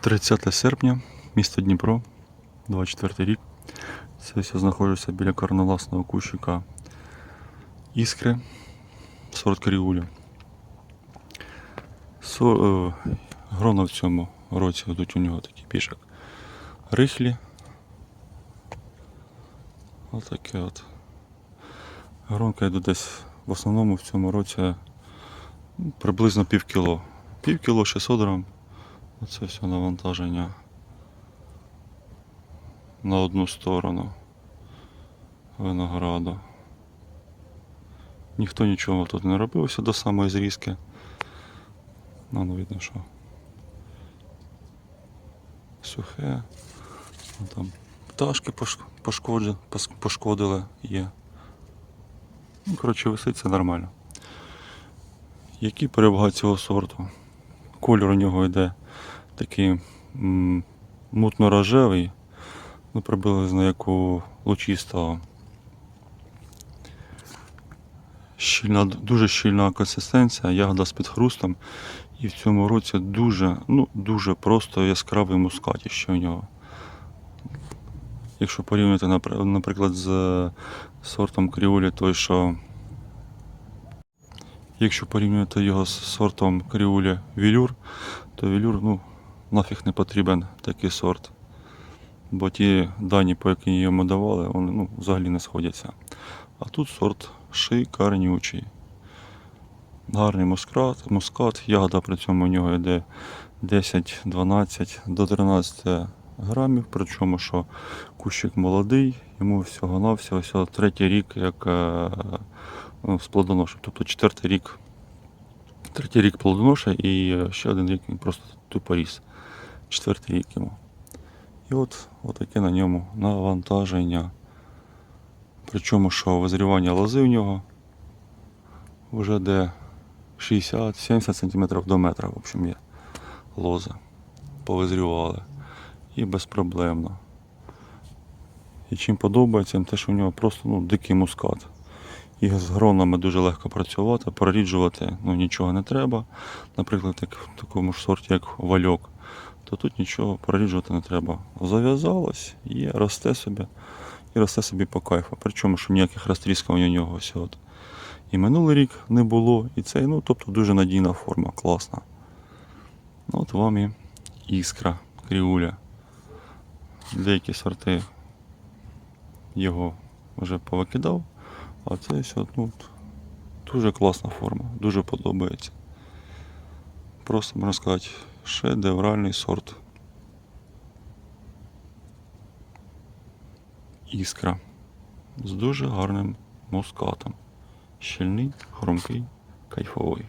30 серпня, місто Дніпро, 24 рік. Це все знаходжуся біля карноласного кущика іскри, сорт каріуля. Со, е, грона в цьому році йдуть у нього такі як рихлі. Отаке от. Гронка йде десь в основному в цьому році ну, приблизно пів кіло. Пів кіло 600 грам. Оце все навантаження на одну сторону винограду. Ніхто нічого тут не робив все до самої зрізки. Ну, ну видно, що сухе. Ну, Там пташки пош- пошкодили є. Ну, коротше, висить це нормально. Які переваги цього сорту? Кольор у нього йде такий мутно-рожевий, ну, приблизно як у лучистого. Щільна, дуже щільна консистенція, ягода з підхрустом. І в цьому році дуже, ну, дуже просто яскравий мускатіще у нього. Якщо порівняти, наприклад, з сортом кріолі, той, що Якщо порівнювати його з сортом кріулі Вілюр, то Вілюр ну, нафіг не потрібен такий сорт. Бо ті дані, по яким йому давали, вони ну, взагалі не сходяться. А тут сорт шикарнючий. Гарний мускат, мускат, ягода при цьому у нього йде 10-12 до 13 грамів, причому що кущик молодий, йому всього-навсього всього третій рік як е, ну, з. Тобто четвертий рік, третій рік плодоноша і е, ще один рік він просто тупо ріс. Четвертий рік йому. І от, таке на ньому навантаження. Причому що визрівання лози в нього вже де 60-70 см до метра, в общем, є лози. Повизрівали. І безпроблемно. І чим подобається, те, що в нього просто ну, дикий мускат. І з гронами дуже легко працювати, проріджувати ну, нічого не треба. Наприклад, як в такому ж сорті, як вальок, то тут нічого проріджувати не треба. Зав'язалось, є, росте собі і росте собі по кайфу. Причому, що ніяких розтріскувань у нього ось от. І минулий рік не було, і цей, ну, тобто дуже надійна форма, класна. Ну, От вам і іскра, кріуля. Деякі сорти його вже повикидав. А це все, ну, дуже класна форма, дуже подобається. Просто можна сказати, шедевральний сорт. Іскра. З дуже гарним мускатом. Щільний, хрумкий, кайфовий.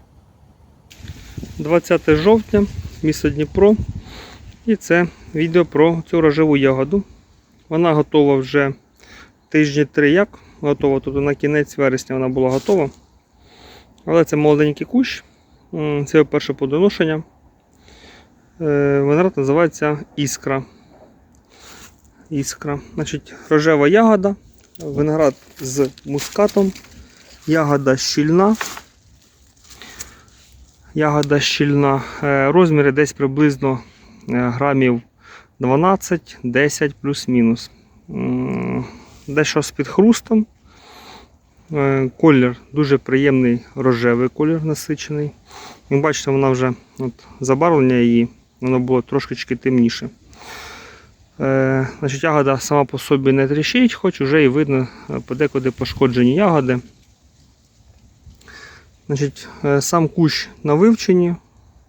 20 жовтня, місто Дніпро. І це відео про цю рожеву ягоду. Вона готова вже тижні три як. Готова, тобто на кінець вересня вона була готова. Але це молоденький кущ. Це перше подоношення. Е, Виноград називається Іскра. Іскра. Значить, рожева ягода. Виноград з мускатом. Ягода щільна. Ягода щільна. Е, Розміри десь приблизно е, грамів 12-10 плюс-мінус. Дещо з підхрустом. Колір дуже приємний рожевий колір насичений. Як бачите, вона вже от, забарвлення її, воно було трошечки темніше. Е, значить, ягода сама по собі не тріщить, хоч вже і видно е, подекуди пошкоджені ягоди. Значить, е, сам кущ на вивченні.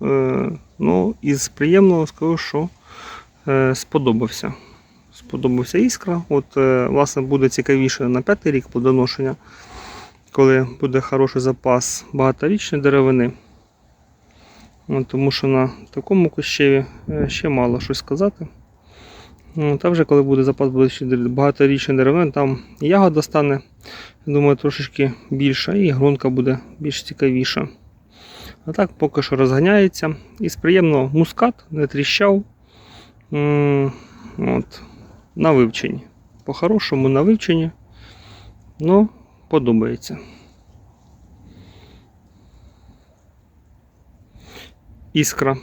Е, Ну, із приємного скажу, що е, сподобався. Сподобався іскра. От, власне, буде цікавіше на п'ятий рік плодоношення, коли буде хороший запас багаторічної деревини. Тому що на такому кущеві е, ще мало щось сказати. Ну, Та вже коли буде запас багаторічної деревини, там ягода стане, думаю, трошечки більша, і гронка буде більш цікавіша. А так поки що розганяється. Із приємного мускат, не тріщав. От, на вивченні. По-хорошому на вивченні. Ну, подобається. іскра.